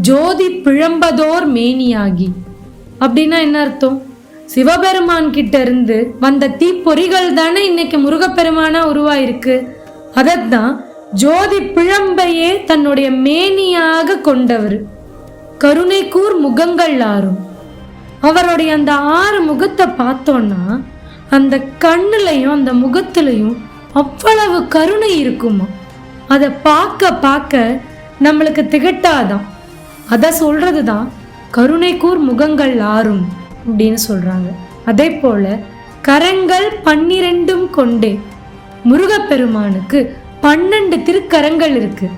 ஜோதி பிழம்பதோர் மேனியாகி. அப்படின்னா என்ன அர்த்தம்? சிவபெருமான் கிட்ட இருந்து வந்த தீப்பொறிகள் தானே இன்னைக்கு முருகப்பெருமானா உருவாயிருக்கு. அதைத்தான் ஜோதி பிழம்பையே தன்னுடைய மேனியாக கொண்டவர். கருணைக்கூர் முகங்கள் ஆறும். அவருடைய அந்த ஆறு முகத்தை பார்த்தோன்னா அந்த கண்ணுலையும் அந்த முகத்துலையும் அவ்வளவு கருணை இருக்குமா? அதை பார்க்க பார்க்க நம்மளுக்கு திகட்டாதான். அதை சொல்றது தான் கருணைக்கூர் முகங்கள் ஆறும் அப்படின்னு சொல்கிறாங்க அதே போல் கரங்கள் பன்னிரெண்டும் கொண்டே முருகப்பெருமானுக்கு பன்னெண்டு திருக்கரங்கள் இருக்கு.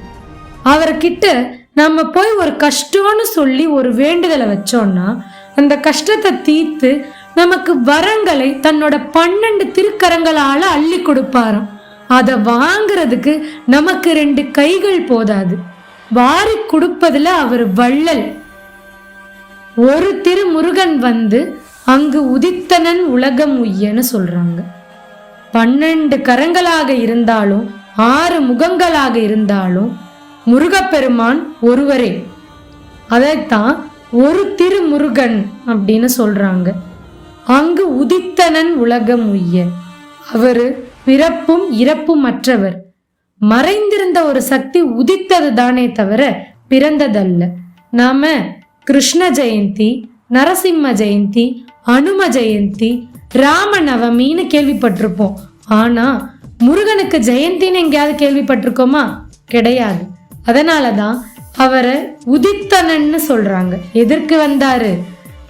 அவர்கிட்ட நம்ம போய் ஒரு கஷ்டம்னு சொல்லி ஒரு வேண்டுதலை வச்சோம்னா அந்த கஷ்டத்தை தீர்த்து நமக்கு வரங்களை தன்னோட பன்னெண்டு திருக்கரங்களால் அள்ளி கொடுப்பாராம். அதை வாங்குறதுக்கு நமக்கு ரெண்டு கைகள் போதாது. வாரி கொடுப்பதுல அவர் வள்ளல். ஒரு திருமுருகன் வந்து அங்கு உதித்தனன் உலகம் உய்யன்னு சொல்றாங்க. பன்னெண்டு கரங்களாக இருந்தாலும் ஆறு முகங்களாக இருந்தாலும் முருகப்பெருமான் ஒருவரே. அதைத்தான் ஒரு திருமுருகன் அப்படின்னு சொல்றாங்க. அங்கு உதித்தனன் உலகம் உய்ய. அவரு பிறப்பும் இறப்பும் அற்றவர் மறைந்திருந்த ஒரு சக்தி உதித்தது தானே தவிர பிறந்ததல்ல. நாம கிருஷ்ண ஜெயந்தி நரசிம்ம ஜெயந்தி அனும ஜெயந்தி ராம நவமின்னு கேள்விப்பட்டிருப்போம். ஆனா முருகனுக்கு ஜெயந்தின்னு எங்கேயாவது கேள்விப்பட்டிருக்கோமா? கிடையாது. அதனால தான் அவரை உதித்தனன்னு சொல்றாங்க. எதற்கு வந்தாரு?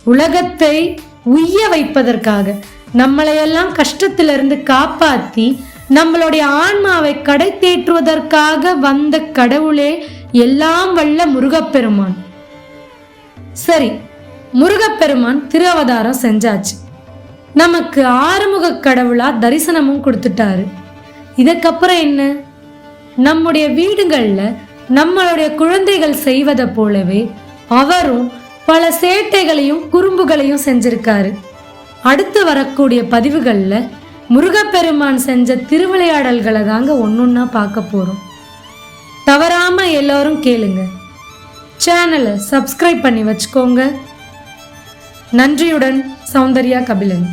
உலகத்தை உய்ய வைப்பதற்காக. நம்மளையெல்லாம் கஷ்டத்திலிருந்து காப்பாத்தி நம்மளுடைய ஆன்மாவை கடை தேற்றுவதற்காக வந்த கடவுளே எல்லாம் வல்ல முருகப்பெருமான். சரி முருகப்பெருமான் திருவதாரம் செஞ்சாச்சு. நமக்கு ஆறுமுக கடவுளா தரிசனமும் கொடுத்துட்டாரு. இதுக்கப்புறம் என்ன? நம்முடைய வீடுகளில் நம்மளுடைய குழந்தைகள் செய்வதை போலவே அவரும் பல சேட்டைகளையும் குறும்புகளையும் செஞ்சிருக்காரு. அடுத்து வரக்கூடிய பதிவுகளில் முருகப்பெருமான் செஞ்ச திருவிளையாடல்களை தாங்க ஒன்றுன்னா பார்க்க போறோம். தவறாம எல்லாரும் கேளுங்க. சேனலை சப்ஸ்கிரைப் பண்ணி வச்சுக்கோங்க. நன்றியுடன் சௌந்தர்யா கபிலன்.